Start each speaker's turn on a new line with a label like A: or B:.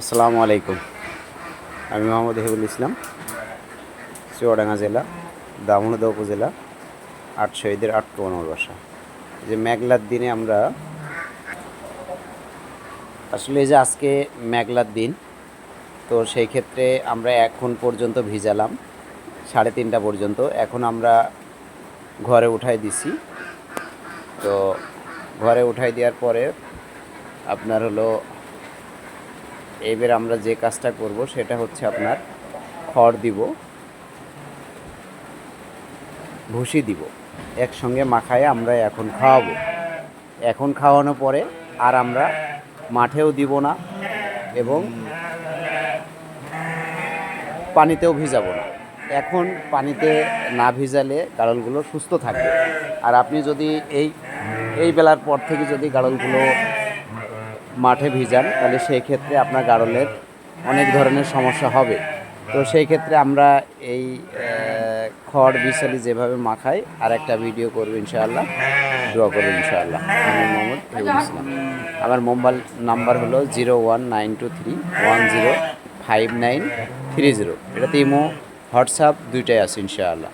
A: আসসালামু আলাইকুম। আমি মোহাম্মদ হেবুল ইসলাম, চুয়াডাঙ্গা জেলা দামোহদা উপজেলা আট শহীদের আট বাসা। যে মেঘলার দিনে আমরা, আসলে যে আজকে মেঘলার দিন, তো সেই ক্ষেত্রে আমরা এখন পর্যন্ত ভিজালাম, সাড়ে তিনটা পর্যন্ত। এখন আমরা ঘরে উঠাই দিছি। তো ঘরে উঠাই দেওয়ার পরে আপনার হলো এবার আমরা যে কাজটা করব, সেটা হচ্ছে আপনার খড় দিব, ভুসি দিব, একসঙ্গে মাখায় আমরা এখন খাওয়াবো। এখন খাওয়ানোর পরে আর আমরা মাঠেও দিব না এবং পানিতেও ভিজাবো না। এখন পানিতে না ভিজালে গাড়লগুলো সুস্থ থাকবে। আর আপনি যদি এই এই বেলার পর থেকে যদি গাড়লগুলো মাঠে ভিজান, তাহলে সেই ক্ষেত্রে আপনার গাড়লের অনেক ধরনের সমস্যা হবে। তো সেই ক্ষেত্রে আমরা এই খড় বিশালি যেভাবে মাখাই আর একটা ভিডিও করব ইনশাআল্লাহ। দোয়া করব ইনশাআল্লাহ। আমি মোহাম্মদ ইসলাম। আমার মোবাইল নাম্বার হলো zero one nine two three one zero five nine three zero. এটাতে ইমো, হোয়াটসঅ্যাপ দুইটাই আছে ইনশাআল্লাহ।